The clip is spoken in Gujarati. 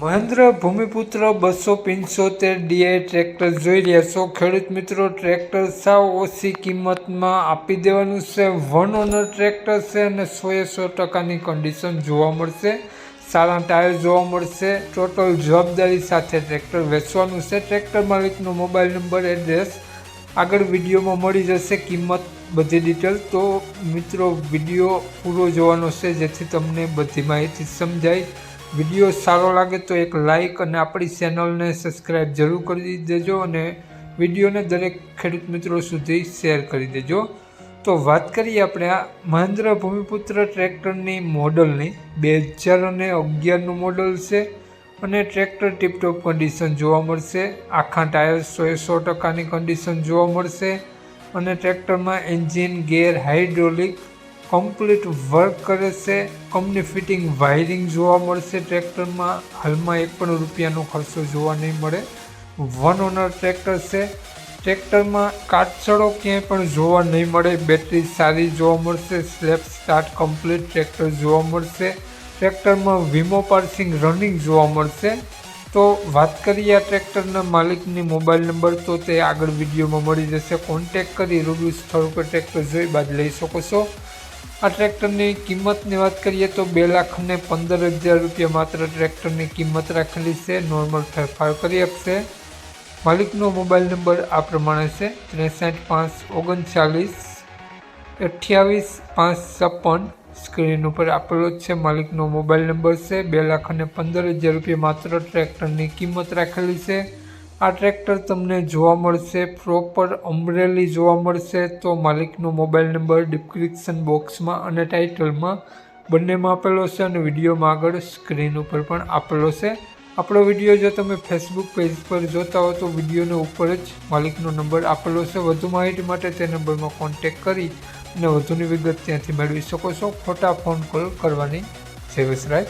મહેન્દ્ર ભૂમિપુત્ર બસો પંચોતેર ડીઆઈ ટ્રેક્ટર જોઈ રહ્યા છો. ખેડૂત મિત્રો, ટ્રેક્ટર સાવ ઓછી કિંમતમાં આપી દેવાનું છે. વન ઓનર ટ્રેક્ટર છે અને સોએ સો ટકાની કન્ડિશન જોવા મળશે. સારા ટાયર જોવા મળશે. ટોટલ જવાબદારી સાથે ટ્રેક્ટર વેચવાનું છે. ટ્રેક્ટર માલિકનો મોબાઈલ નંબર, એડ્રેસ આગળ વિડીયોમાં મળી જશે. કિંમત બધી ડિટેલ તો મિત્રો, વીડિયો પૂરો જોવાનો છે, જેથી તમને બધી માહિતી સમજાય. વીડિયો સારો લાગે તો એક લાઈક અને આપણી ચેનલને સબસ્ક્રાઈબ જરૂર કરી દેજો અને વિડીયોને દરેક ખેડૂત મિત્રો સુધી શેર કરી દેજો. તો વાત કરીએ આપણે આ મહેન્દ્ર ભૂમિપુત્ર ટ્રેક્ટરની મોડલની. બે હજાર અને અગિયારનું મોડલ છે અને ટ્રેક્ટર ટીપટોપ કન્ડિશન જોવા મળશે. આખા ટાયર સો સો ટકાની કન્ડિશન જોવા મળશે અને ટ્રેક્ટરમાં engine gear hydraulic complete work કરે છે. કંપની ફિટિંગ વાયરિંગ જોવા મળશે ટ્રેક્ટરમાં. હાલમાં એક પણ રૂપિયાનો ખર્ચો જોવા નહીં મળે. વન ઓનર ટ્રેક્ટર છે. ટ્રેક્ટરમાં કાટછડો ક્યાંય પણ જોવા નહીં મળે. બેટરી સારી જોવા મળશે. સ્લેપ સ્ટાર્ટ કમ્પ્લીટ ટ્રેક્ટર જોવા મળશે. ટ્રેક્ટરમાં વીમો પાર્સિંગ રનિંગ જોવા મળશે. તો વાત કરીએ આ ટ્રેક્ટરના માલિકની મોબાઈલ નંબર, તો તે આગળ વિડીયોમાં મળી જશે. કોન્ટેક કરી રૂબરૂ સ્થળ પર ટ્રેક્ટર જોઈ બાદ લઈ શકો છો. આ ટ્રેક્ટરની કિંમતની વાત કરીએ તો બે લાખ ને પંદર હજાર રૂપિયા માત્ર ટ્રેક્ટરની કિંમત રાખેલી છે. નોર્મલ ફેરફાર કરી આપશે. માલિકનો મોબાઈલ નંબર આ પ્રમાણે છે. ત્રેસઠ પાંચ ઓગણચાલીસ અઠ્યાવીસ પાંચ છપ્પન. સ્ક્રીન ઉપર આપેલો છે. માલિકનો મોબાઈલ નંબર છે. બે લાખ અને પંદર હજાર રૂપિયા માત્ર ટ્રેક્ટરની કિંમત રાખેલી છે. આ ટ્રેક્ટર તમને જોવા મળશે પ્રોપર અમરેલી જોવા મળશે, તો માલિકનો મોબાઈલ નંબર ડિસ્ક્રિપ્શન બોક્સમાં અને ટાઇટલમાં બંનેમાં આપેલો છે અને વિડીયોમાં આગળ સ્ક્રીન ઉપર પણ આપેલો છે. આપણો વીડિયો જો તમે ફેસબુક પેજ પર જોતા હો તો વિડીયોને ઉપર જ માલિકનો નંબર આપેલો છે. વધુ માહિતી માટે તે નંબરમાં કોન્ટેક કરી અને વધુની વિગત ત્યાંથી મેળવી શકો છો. ખોટા ફોન કોલ કરવાની સેવિસ વસરાજ